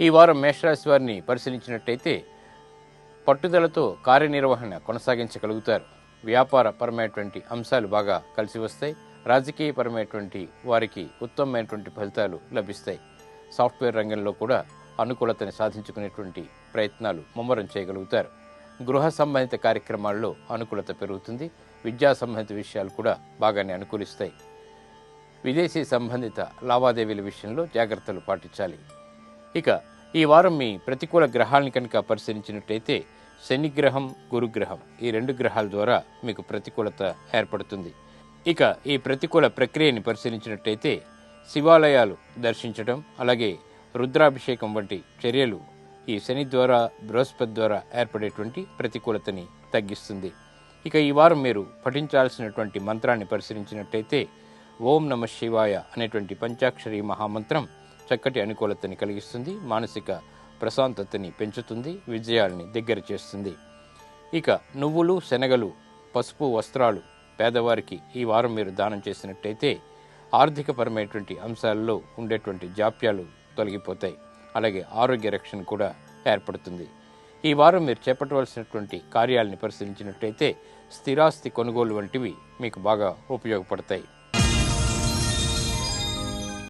ఈ వారం మేషరాశి వారిని పరిశీలించినట్టయితే పట్టుదలతో కార్యనిర్వహణ కొనసాగించగలుగుతారు. వ్యాపార పరమైనటువంటి అంశాలు బాగా కలిసి వస్తాయి. రాజకీయపరమైనటువంటి వారికి ఉత్తమమైనటువంటి ఫలితాలు లభిస్తాయి. సాఫ్ట్వేర్ రంగంలో కూడా అనుకూలతని సాధించుకునేటువంటి ప్రయత్నాలు ముమ్మరం చేయగలుగుతారు. గృహ సంబంధిత కార్యక్రమాల్లో అనుకూలత పెరుగుతుంది. విద్యా సంబంధిత విషయాలు కూడా బాగానే అనుకూలిస్తాయి. విదేశీ సంబంధిత లావాదేవీల విషయంలో జాగ్రత్తలు పాటించాలి. ఇక ఈ వారం మీ ప్రతికూల గ్రహాలను కనుక పరిశీలించినట్టయితే శనిగ్రహం గురుగ్రహం ఈ రెండు గ్రహాల ద్వారా మీకు ప్రతికూలత ఏర్పడుతుంది. ఇక ఈ ప్రతికూల ప్రక్రియని పరిశీలించినట్టయితే శివాలయాలు దర్శించడం అలాగే రుద్రాభిషేకం వంటి చర్యలు ఈ శని ద్వారా బృహస్పతి ద్వారా ఏర్పడేటువంటి ప్రతికూలతని తగ్గిస్తుంది. ఇక ఈ వారం మీరు పఠించాల్సినటువంటి మంత్రాన్ని పరిశీలించినట్లయితే ఓం నమ శివాయ అనేటువంటి పంచాక్షరి మహామంత్రం చక్కటి అనుకూలతని కలిగిస్తుంది మానసిక ప్రశాంతతని పెంచుతుంది విజయాల్ని దగ్గర చేస్తుంది. ఇక నువ్వులు శనగలు పసుపు వస్త్రాలు పేదవారికి ఈ వారం మీరు దానం చేసినట్టయితే ఆర్థికపరమైనటువంటి అంశాల్లో ఉండేటువంటి జాప్యాలు తొలగిపోతాయి. అలాగే ఆరోగ్య రక్షణ కూడా ఏర్పడుతుంది. ఈ వారం మీరు చేపట్టవలసినటువంటి కార్యాలని పరిశీలించినట్టయితే స్థిరాస్తి కొనుగోలు వంటివి మీకు బాగా ఉపయోగపడతాయి.